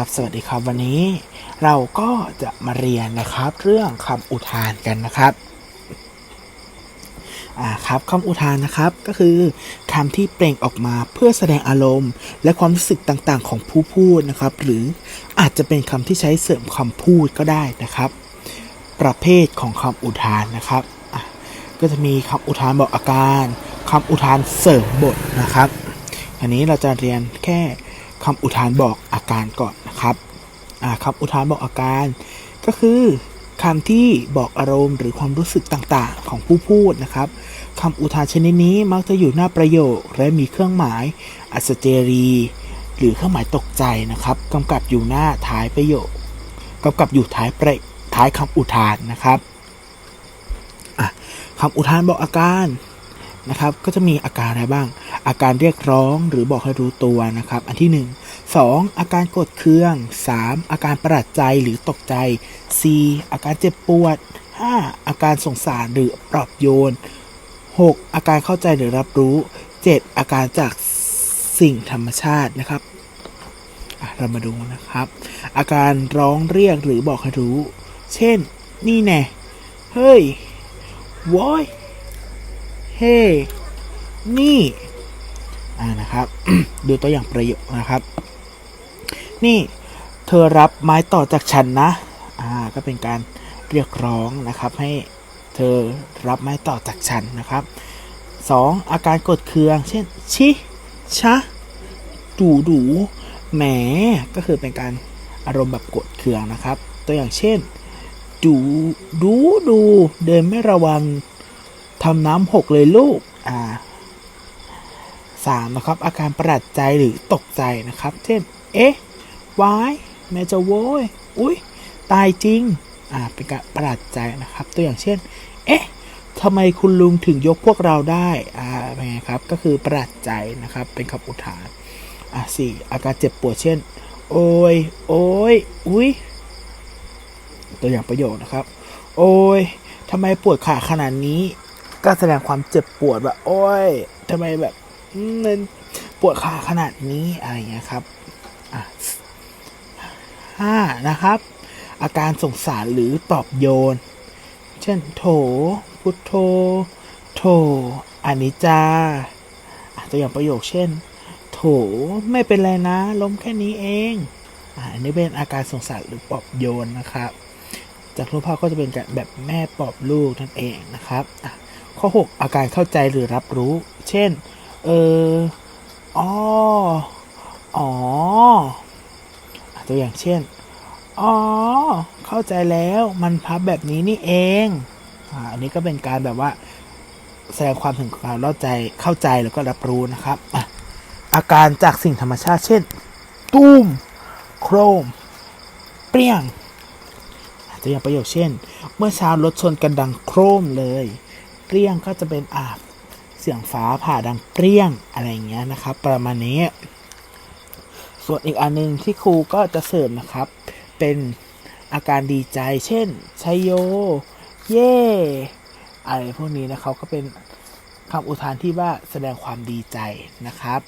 ครับ สวัสดีครับวันนี้ เราก็จะมาเรียนนะครับ เรื่องคำอุทานกันนะครับอ่าครับคำอุทานนะครับก็คือคำที่เปล่งออกมาเพื่อแสดงอารมณ์ และความรู้สึกต่างๆ ของผู้พูดนะครับ หรืออาจจะเป็นคำที่ใช้เสริมคำพูดก็ได้นะครับ ประเภทของคำอุทานนะครับอะก็จะมีคำอุทานบอกอาการคำอุทานเสริมบทนะครับ อันนี้เราจะเรียนแค่คำอุทานบอกอาการก่อน นะครับอ่าคำอุทานบอกอาการ ก็คือคำที่บอกอารมณ์หรือความรู้สึกต่างๆ ของผู้พูดนะครับคำอุทานชนิดนี้มักจะอยู่หน้าประโยค และมีเครื่องหมายอัศเจรี หรือเครื่องหมายตกใจนะครับกำกับอยู่หน้าท้ายประโยคกำกับอยู่ท้ายประท้ายคำอุทานนะครับอะคำอุทานบอกอาการนะครับ ก็จะมีอาการอะไรบ้าง อาการเรียกร้องหรือบอกให้รู้ตัวนะครับ อันที่ 1 2 อาการกดเครื่อง 3 อาการประหลาดใจหรือตกใจ 4 อาการเจ็บปวด 5 อาการสงสารหรือปลอบโยน 6 อาการเข้าใจหรือรับรู้ 7 อาการจากสิ่งธรรมชาตินะครับอะเรามาดูนะครับ อาการร้องเรียกหรือบอกให้รู้ เช่น นี่แน่ เฮ้ยโว้ยเฮ้ นี่ อ่านะครับ ดูตัวอย่างประโยคนะครับ นี่เธอรับไม้ต่อจากฉันนะอ่าก็เป็นการเรียกร้องนะครับ ให้เธอรับไม้ต่อจากฉันนะครับ 2. อาการกดเคือง เช่น ชิชะดูดูแหมก็คือเป็นการอารมณ์แบบกดเคืองนะครับ ตัวอย่างเช่น ดูดูดู เดินไม่ระวังทำน้ำหกเลยลูก อ่า สามนะครับ อาการประหลาดใจหรือตกใจนะครับ เช่น เอ๊ะวายแม่จะโว้ย อุ้ยตายจริง อ่า เป็นการประหลาดใจนะครับ ตัวอย่างเช่น เอ๊ะทำไมคุณลุงถึงยกพวกเราได้ อ่า เป็นไงครับ ก็คือประหลาดใจนะครับ เป็นคำอุทาน อ่าสี่อาการเจ็บปวด เช่น โอ้ย โอ้ย อุ้ย ตัวอย่างประโยคนะครับ โอ้ยทำไมปวดขาขนาดนี้ ก็แสดงความเจ็บปวดว่าโอ้ยทำไมแบบ มันปวดขาขนาดนี้อะไรเงี้ยครับห้านะครับ อาการสงสารหรือปลอบโยน เช่นโถ พุทโธ โถอานิจจาอะตัวอย่างประโยคเช่น โถไม่เป็นไรนะ ล้มแค่นี้เองอันนี้เป็นอาการสงสารหรือปลอบโยนนะครับ จากรูปภาพก็จะเป็นการแบบแม่ปลอบลูกนั่นเองนะครับข้อ 6 อาการเข้าใจหรือรับรู้ เช่น เอออ๋ออ๋ออะตัวอย่างเช่น อ๋อ เข้าใจแล้วมันพับแบบนี้นี่เองอ่าอันนี้ก็เป็นการแบบว่า แสดงความถึงความเข้าใจเข้าใจแล้วก็รับรู้นะครับอาการจากสิ่งธรรมชาติเช่น ตุ้ม โครม เปรี้ยงตัวอย่างประโยคเช่น เมื่อเช้ารถชนกันดังโครมเลย เปรี้ยงก็จะเป็นอาบ สียงฟ้าผ่าดังเปรี้ยงอะไรอย่างเงี้ยนะครับ ประมาณนี้ ส่วนอีกอันหนึงที่ครูก็จะเสริมนะครับ เป็นอาการดีใจ เช่นชัยโย เย่อะไรพวกนี้นะครับก็เป็นคำอุทานที่ว่าแสดงความดีใจนะครับ